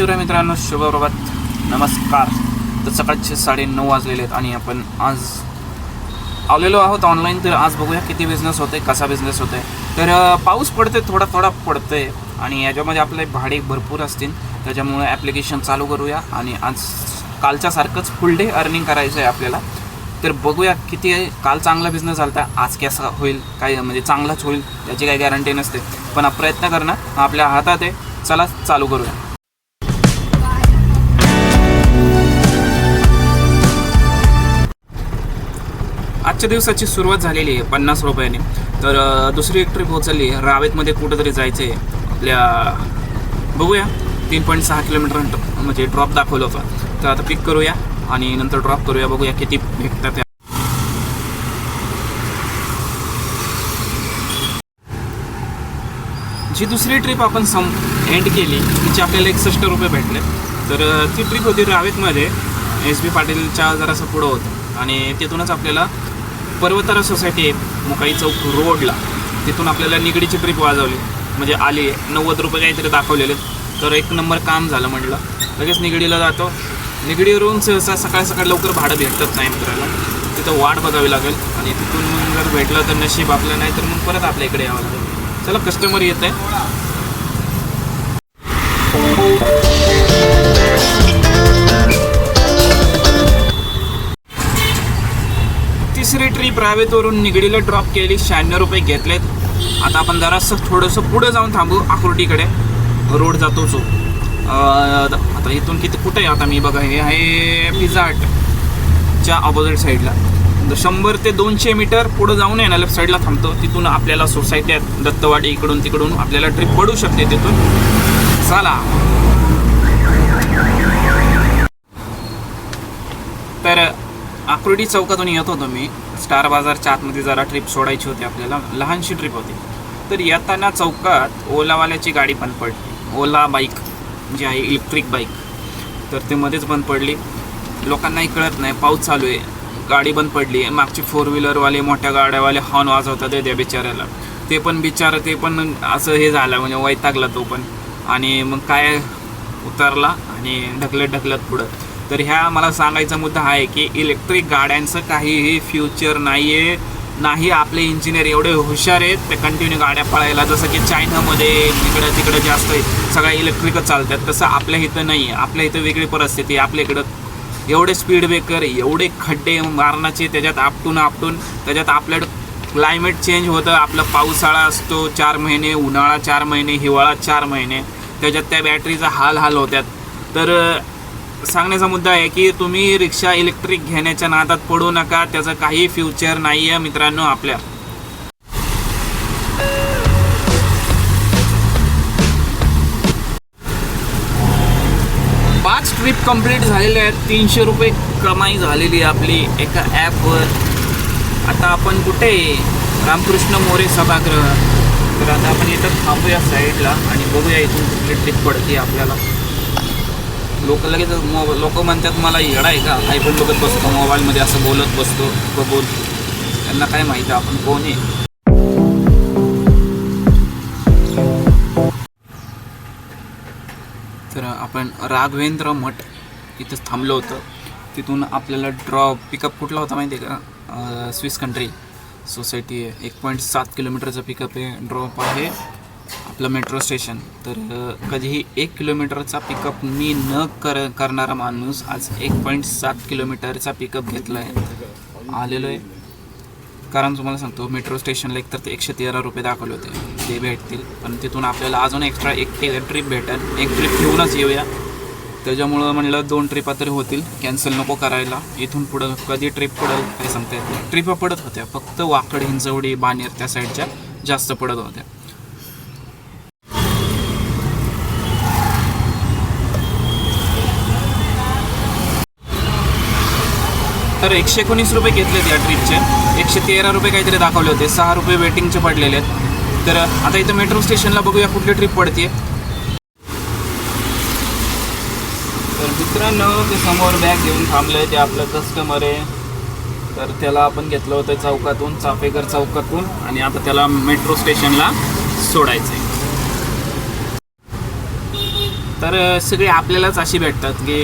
शिवराय मित्रांनो शुभप्रभात नमस्कार. तर सकाळचे साडे नऊ वाजलेले आहेत आणि आपण आज आलेलो आहोत ऑनलाईन तर आज बघूया किती बिझनेस होते कसा बिझनेस होते. तर पाऊस पडते थोडा थोडा पडतोय. आणि याच्यामध्ये आपले भाडे भरपूर असतील. त्याच्यामुळे ॲप्लिकेशन चालू करूया. आणि आज कालच्यासारखंच फुल डे अर्निंग करायचं आहे आपल्याला. तर बघूया किती आहे. काल चांगला बिझनेस झाला आज कसा होईल? काय म्हणजे चांगलाच होईल याची काही गॅरंटी नसते. पण प्रयत्न करणं आपल्या हातात आहे. चला चालू करूया. आजच्या दिवसाची सुरुवात झालेली आहे पन्नास रुपयाने. तर दुसरी एक ट्रिप उचलली आहे रावेतमध्ये कुठंतरी जायचं आहे आपल्या बघूया तीन पॉईंट सहा किलोमीटर म्हणजे ड्रॉप दाखवलं होतं. तर आता पिक करूया आणि नंतर ड्रॉप करूया बघूया किती भेटतात त्या. जी दुसरी ट्रिप आपण सम एंड केली तिचे आपल्याला एकसष्ट रुपये भेटले. तर ती ट्रिप होती रावेतमध्ये. एस बी पाटीलच्या जरासं पुढं होतं. आणि तिथूनच आपल्याला पर्वतारा सोसायटी आहे मुकाई चौक रोडला तिथून आपल्याला निगडीची ट्रिप वाजवली. म्हणजे आली आहे नव्वद रुपये काहीतरी दाखवलेले. तर एक नंबर काम झालं म्हटलं. लगेच निगडीला जातो. निगडीवरून सहसा सकाळ सकाळ लवकर भाडं भेटत नाही मित्राला तिथं वाट बघावी लागेल. आणि तिथून मग जर भेटलं तर नशीब आपलं नाही तर मग परत आपल्या इकडे यावं लागेल. चला कस्टमर येत आहे. ट्रिप रावेतवरून निगडीला ड्रॉप केली. शहाण्णव रुपये घेतलेत. आता आपण जरासं थोडंसं पुढं जाऊन थांबू. आकुर्डीकडे. रोड जातो जो आता इथून किती कुठे आहे? आता मी बघा हे आहे पिझ्झा हटच्या ऑपोजिट साईडला शंभर ते दोनशे मीटर पुढं जाऊन आहे ना लेफ्ट साईडला थांबतो. तिथून आपल्याला सोसायटी आहेत दत्तवाडी इकडून तिकडून आपल्याला ट्रिप पडू शकते तिथून. चला. तर आकुर्डी चौकातून येत होतो मी. स्टार बाजारच्या आतमध्ये जरा ट्रिप सोडायची होती आपल्याला. लहानशी ट्रिप होती. तर येताना चौकात ओलावाल्याची गाडी बंद पडली. ओला बाईक जी आहे इलेक्ट्रिक बाईक तर ते मध्येच बंद पडली. लोकांनाही कळत नाही पाऊस चालू आहे. गाडी बंद पडली. मागची फोर व्हीलरवाले मोठ्या गाड्यावाले हॉर्न वाजवतात त्या बिचाऱ्याला. ते पण बिचार ते पण असं हे झालं म्हणजे वैतागला तो पण. आणि मग काय उतरला आणि ढकलत ढकलत पुढं. तर ह्या मला सांगायचा मुद्दा आहे की इलेक्ट्रिक गाड्यांचं काहीही फ्युचर नाही आहे नाही आपले इंजिनियर एवढे हुशार आहेत ते कंटिन्यू गाड्या पळायला जसं की चायनामध्ये इकडं तिकडं जास्त आहे सगळ्या इलेक्ट्रिकच चालतात तसं आपल्या इथं नाही. आहे आपल्या इथं वेगळी परिस्थिती आपल्या इकडं एवढे स्पीड ब्रेकर एवढे खड्डे मारण्याचे त्याच्यात आपटून आपटून त्याच्यात आपल्याकडं क्लायमेट चेंज होतं आपलं पावसाळा असतो चार महिने उन्हाळा चार महिने हिवाळा चार महिने त्याच्यात त्या बॅटरीचा हाल हाल होत्यात. तर सांगण्याचा मुद्दा आहे की तुम्ही रिक्षा इलेक्ट्रिक घेण्याच्या नादात पडू नका त्याचं काही फ्युचर नाही आहे मित्रांनो आपल्या. पाच ट्रिप कंप्लीट झालेल्या आहेत तीनशे रुपये कमाई झालेली आहे आपली एका ॲपवर आता आपण कुठे? रामकृष्ण मोरे सभागृह. तर आता आपण इथं थांबूया साईडला आणि बघूया इथून कुठली ट्रिप पडते आपल्याला. लोक लगेच लोक म्हणतात मला येडा आहे का? आयफोन पण बघत बसतो मोबाईलमध्ये असं बोलत बसतो बघून त्यांना काय माहिती आपण कोण आहे? तर आपण राघवेंद्र मठ इथं थांबलो होतं. तिथून आपल्याला ड्रॉप पिकअप कुठला होता माहिती आहे का? स्विस कंट्री सोसायटी आहे एक पॉईंट सात किलोमीटरचं पिकअप आहे ड्रॉप आहे. आपलं मेट्रो स्टेशन तर कधीही एक किलोमीटरचा पिकअप मी न कर करणारा माणूस आज एक पॉईंट सात किलोमीटरचा पिकअप घेतला आहे आलेलो आहे कारण तुम्हाला सांगतो मेट्रो स्टेशनला एकतर ते एकशे तेरा रुपये दाखवले होते. ते भेटतील. पण तिथून आपल्याला अजून एक्स्ट्रा एक ट्रिप भेटेल. एक ट्रिप घेऊनच येऊया. त्याच्यामुळं म्हणलं दोन ट्रिपा तरी होतील. कॅन्सल नको करायला. इथून पुढं कधी ट्रिप पडेल काही सांगता येत नाही. ट्रिपा पडत होत्या. फक्त वाकड हिंजवडी बानेर त्या साईडच्या जास्त पडत होत्या. तर एकशे एकोणीस रुपये घेतलेत या ट्रिपचे एकशे तेरा रुपये काहीतरी दाखवले होते. सहा रुपये वेटिंगचे पडलेले आहेत. तर आता इथं मेट्रो स्टेशनला बघूया कुठली ट्रिप पडते तर मित्रांनो ते समोर बॅग घेऊन थांबले ते आपलं कस्टमर आहे. तर त्याला आपण घेतलं होतं चौकातून चाफेकर चौकातून आणि आता त्याला मेट्रो स्टेशनला सोडायचं आहे तर सगळे आपल्यालाच अशी भेटतात की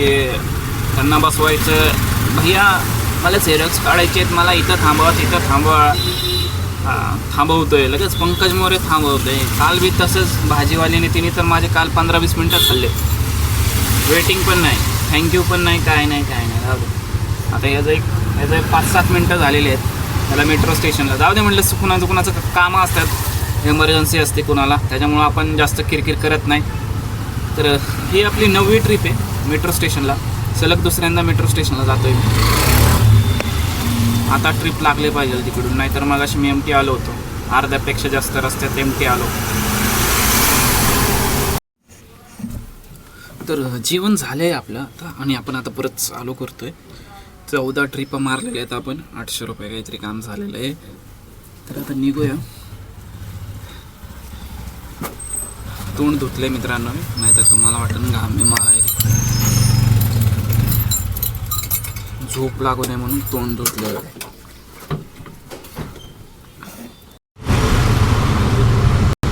त्यांना बसवायचं. भैया मला झेरॉक्स काढायचे आहेत मला इथं थांबवा तिथं थांबवा. थांबवतो थांबवतोय लगेच पंकज मोरे थांबवतोय. काल बी तसंच भाजीवालीने तिने तर माझे काल पंधरा वीस मिनटं खाल्ले. वेटिंग पण नाही थँक्यू पण नाही काय नाही काय नाही राहू दे. आता याचं एक याचं एक पाच सात मिनटं झालेली आहेत. त्याला मेट्रो स्टेशनला जाऊ दे म्हटलं कुणा कुणाचं कामं असतात. एमर्जन्सी असते कुणाला. त्याच्यामुळं आपण जास्त किरकिर करत नाही. तर ही आपली नववी ट्रिप आहे मेट्रो स्टेशनला सलग दुसऱ्यांदा मेट्रो स्टेशनला जातो मी. आता ट्रिप लागले पाहिजे तिकडून. नाहीतर मग अशी मी एम टी आलो होतो. अर्ध्यापेक्षा जास्त रस्त्यात एम टी आलो. तर जेवण झालं आहे आपलं आता आणि आपण आता परत चालू करतोय. चौदा ट्रिप मारलेल्या आहेत आपण. आठशे रुपये काहीतरी काम झालेलं आहे. तर आता निघूया. तोंड धुतलंय मित्रांनो नाहीतर तुम्हाला वाटतं घाम मी मारा झोप लागू नये म्हणून तोंड धुतलं.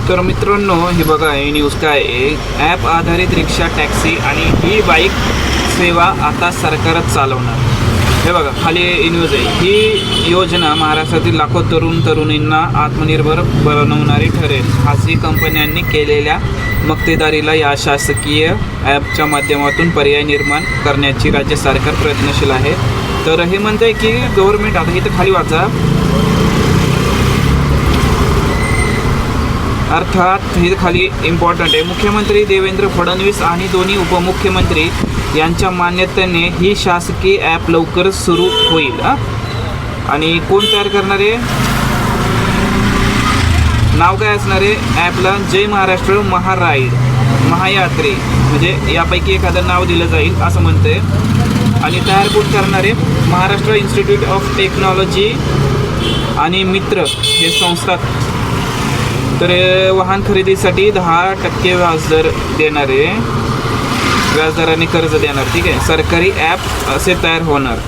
तर मित्रांनो हे बघा हे न्यूज काय आहे? ॲप आधारित रिक्षा टॅक्सी आणि ही बाईक सेवा आता सरकारच चालवणार. हे बघा खाली न्यूज आहे. ही योजना महाराष्ट्रातील लाखो तरुण तरुणींना आत्मनिर्भर बनवणारी ठरेल. खासगी कंपन्यांनी केलेल्या मक्तेदारीला या शासकीय ॲपच्या माध्यमातून पर्याय निर्माण करण्याची राज्य सरकार प्रयत्नशील आहे. तर हे म्हणतंय की गव्हर्नमेंट आता इथं खाली वाचा. अर्थात हे खाली इम्पॉर्टंट आहे. मुख्यमंत्री देवेंद्र फडणवीस आणि दोन्ही उपमुख्यमंत्री यांच्या मान्यतेने ही शासकीय ॲप लवकरच सुरू होईल आणि कोण तयार करणार? आहे नाव काय असणार? आहे ॲपला जय महाराष्ट्र महाराईड महायात्रे. म्हणजे यापैकी एखादं नाव दिलं जाईल असं म्हणते आणि तयार कोण करणार? आहे महाराष्ट्र इन्स्टिट्यूट ऑफ टेक्नॉलॉजी आणि मित्र हे संस्था. तर वाहन खरेदीसाठी दहा टक्के व्याजदर देणारे. व्याजदराने कर्ज देणार ठीक आहे? सरकारी ॲप असे तयार होणार.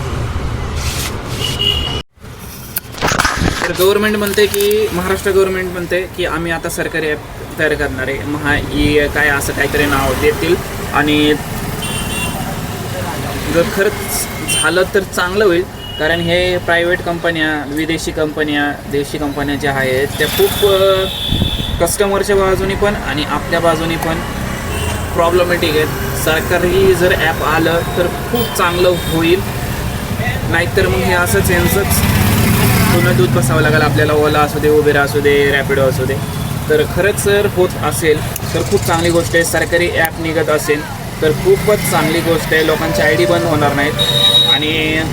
तर गव्हर्नमेंट म्हणते की महाराष्ट्र गव्हर्नमेंट म्हणते की आम्ही आता सरकारी ॲप तयार करणार आहे. महा ई काय असं काहीतरी नाव देतील. आणि जर खरंच झालं तर चांगलं होईल. कारण हे प्रायव्हेट कंपन्या विदेशी कंपन्या देशी कंपन्या ज्या आहेत त्या खूप कस्टमरच्या बाजूनी पण आणि आपल्या बाजूनी पण प्रॉब्लेमॅटिक आहेत सरकारी जर ॲप आलं तर खूप चांगलं होईल. नाहीतर मग हे असंच यांचंच पुन्हा दूध बसावं लागेल. आपल्याला ओला असू दे उबेरा असू दे रॅपिडो असू दे. तर खरंच जर होत असेल तर खूप चांगली गोष्ट आहे. सरकारी ॲप निघत असेल तर खूपच चांगली गोष्ट आहे. लोकांची आय डी बंद होणार नाहीत. आणि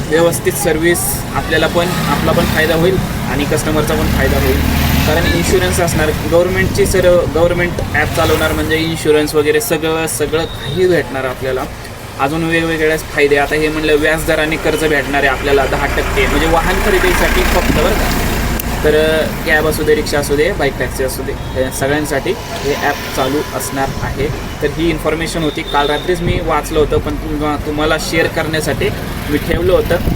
व्यवस्थित सर्व्हिस आपल्याला पण आपला पण फायदा होईल आणि कस्टमरचा पण फायदा होईल. कारण इन्शुरन्स असणार. गव्हर्नमेंटची सर गव्हर्नमेंट ॲप चालवणार म्हणजे इन्शुरन्स वगैरे सगळं सगळं काही भेटणार आपल्याला. अजून वेगवेगळ्या फायदे. आता हे म्हणलं व्याजदराने कर्ज भेटणार आहे आपल्याला दहा टक्के. म्हणजे वाहन खरेदीसाठी फक्त बरं का. तर कॅब असू दे रिक्षा असू दे बाईक टॅक्सी असू दे सगळ्यांसाठी हे ॲप चालू असणार आहे. तर ही इन्फॉर्मेशन होती. काल रात्रीच मी वाचलं होतं पण तुम तुम्हाला शेअर करण्यासाठी मी ठेवलं होतं.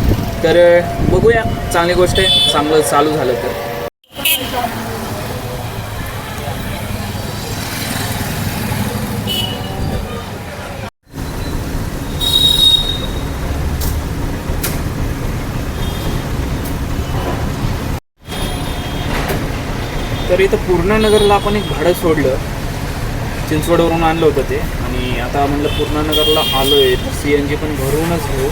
तर बघूया. चांगली गोष्ट आहे. चांगलं चालू झालं तर. तर इथं पूर्णानगरला आपण एक भाडं सोडलं. चिंचवडवरून आणलं होतं ते. आणि आता म्हणलं पूर्णानगरला आलो आहे तर सी एन जी पण भरूनच घेऊ.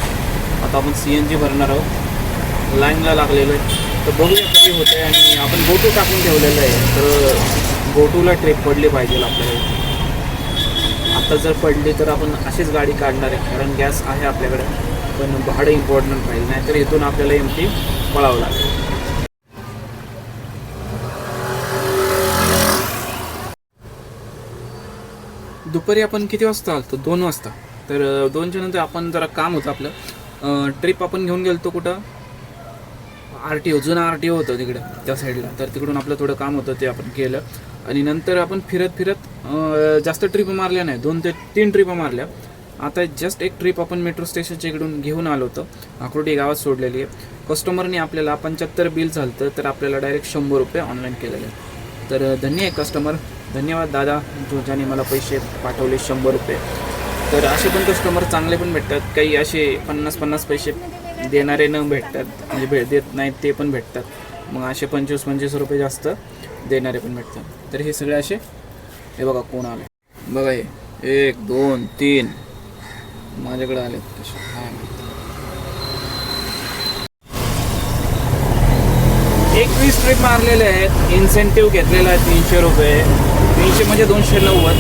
आता आपण सी एन जी भरणार आहोत. लाईनला लागलेलं आहे. तर बघूया काय होतं आहे आणि आपण गोटू टाकून ठेवलेलं आहे. तर गोटूला ट्रिप पडली पाहिजे आपल्याला. आता जर पडली तर आपण अशीच गाडी काढणार आहे. कारण गॅस आहे आपल्याकडे. पण भाडं इम्पॉर्टंट पाहिजे नाहीतर इथून आपल्याला एमटी पळावं लागेल. दुपारी आपण किती वाजता आलतो? दोन वाजता. तर दोनच्या नंतर आपण जरा काम होतं आपलं. ट्रिप आपण घेऊन गेलतो कुठं? आर टी ओ जुना आर टी ओ होतं तिकडे त्या साईडला. तर तिकडून आपलं थोडं काम होतं ते आपण केलं. आणि नंतर आपण फिरत फिरत जास्त ट्रिप मारल्या नाही. दोन ते तीन ट्रिप मारल्या. आता जस्ट एक ट्रिप आपण मेट्रो स्टेशनच्या इकडून घेऊन आलो होतो. आकुर्डी गावात सोडलेली आहे. कस्टमरने आपल्याला पंच्याहत्तर बिल झालं तर आपल्याला डायरेक्ट शंभर रुपये ऑनलाईन केलेलं. आहे तर धन्य आहे कस्टमर. धन्यवाद दादा जो ज्याने मला पैसे पाठवले शंभर रुपये. तर असे पण कस्टमर चांगले पण भेटतात. काही असे पन्नास पन्नास पैसे देणारे न भेटतात. म्हणजे भेट देत नाहीत ते पण भेटतात. मग असे पंचवीस पंचवीस रुपये जास्त देणारे पण भेटतात. तर हे सगळे असे हे बघा कोण आले. बघा हे एक दोन तीन. माझ्याकडे आले तसे. एकवीस ट्रिप मारलेले आहेत. इन्सेंटिव्ह घेतलेला आहे तीनशे रुपये. तीनशे म्हणजे दोनशे नव्वद.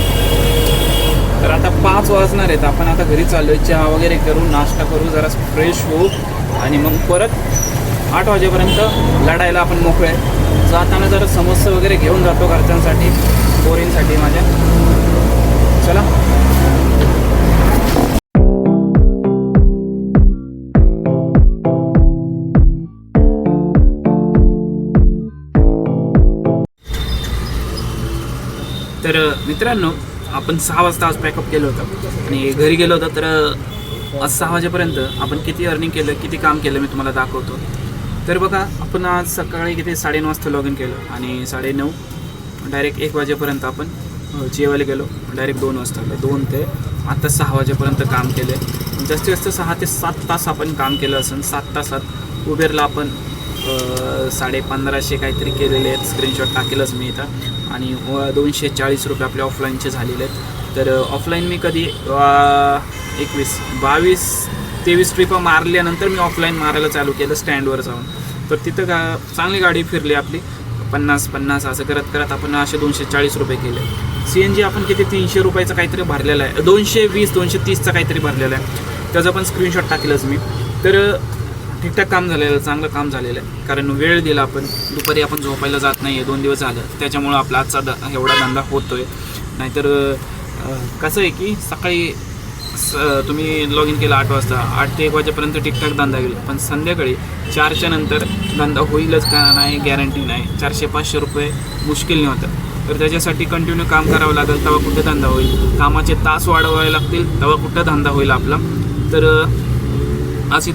तर आता पाच वाजणार आहेत. आपण आता घरी चाललोय. चहा वगैरे करू नाश्ता करू. जरा फ्रेश होऊ. आणि मग परत आठ वाजेपर्यंत लढायला आपण मोकळे जाताना जरा समस्या वगैरे घेऊन जातो घरच्यांसाठी पोरींसाठी माझ्या. चला. तर मित्रांनो आपण सहा वाजता आज पॅकअप केलं होतं. आणि घरी गेलो होतो तर आज सहा वाजेपर्यंत आपण किती अर्निंग केलं किती काम केलं मी तुम्हाला दाखवतो. तर बघा आपण आज सकाळी किती साडेनऊ वाजता लॉग इन केलं आणि साडेनऊ डायरेक्ट एक वाजेपर्यंत आपण जेवायला गेलो. डायरेक्ट दोन वाजता दोन ते आता सहा वाजेपर्यंत काम केलं आहे जास्तीत जास्त सहा ते सात तास आपण काम केलं असेल सात तासात उबेरला आपण साडे पंधराशे काहीतरी केलेले आहेत. स्क्रीनशॉट टाकेलच मी इथं. आणि दोनशे चाळीस रुपये आपले ऑफलाईनचे झालेले आहेत. तर ऑफलाईन मी कधी एकवीस बावीस तेवीस ट्रिप मारल्यानंतर मी ऑफलाईन मारायला चालू केलं स्टँडवर जाऊन. तर तिथं गा चांगली गाडी फिरली आपली. पन्नास पन्नास असं करत करत आपण असे दोनशे चाळीस रुपये केले. सी एन जी आपण किती तीनशे रुपयाचं काहीतरी भरलेलं आहे. दोनशे वीस दोनशे तीसचं काहीतरी भरलेलं आहे. त्याचा पण स्क्रीनशॉट टाकेलच मी. तर ठीकठाक काम झालेलं चांगलं काम झालेलं आहे. कारण वेळ दिला आपण दुपारी आपण झोपायला जात नाही आहे दोन दिवस झालं. त्याच्यामुळं आपला आजचा द एवढा धंदा होतोय. नाहीतर कसं आहे की सकाळी स तुम्ही लॉग इन केलं आठ वाजता आठ ते एक वाजेपर्यंत ठीकठाक धंदा होईल पण संध्याकाळी चारच्या नंतर धंदा होईलच का नाही गॅरंटी नाही. चारशे पाचशे रुपये मुश्किलने होतं. तर त्याच्यासाठी कंटिन्यू काम करावं लागेल तेव्हा कुठं धंदा होईल? कामाचे तास वाढवावे लागतील तेव्हा कुठं धंदा होईल आपला? तर असे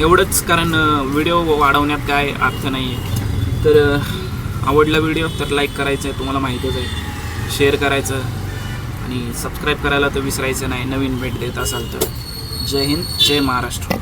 एवढंच कारण व्हिडिओ वाढवण्यात काय अर्थ नाही आहे तर आवडला व्हिडिओ तर लाईक करायचं आहे तुम्हाला माहितीच आहे. शेअर करायचं आणि सबस्क्राईब करायला तर विसरायचं नाही. नवीन भेट देत असाल तर. जय हिंद जय महाराष्ट्र.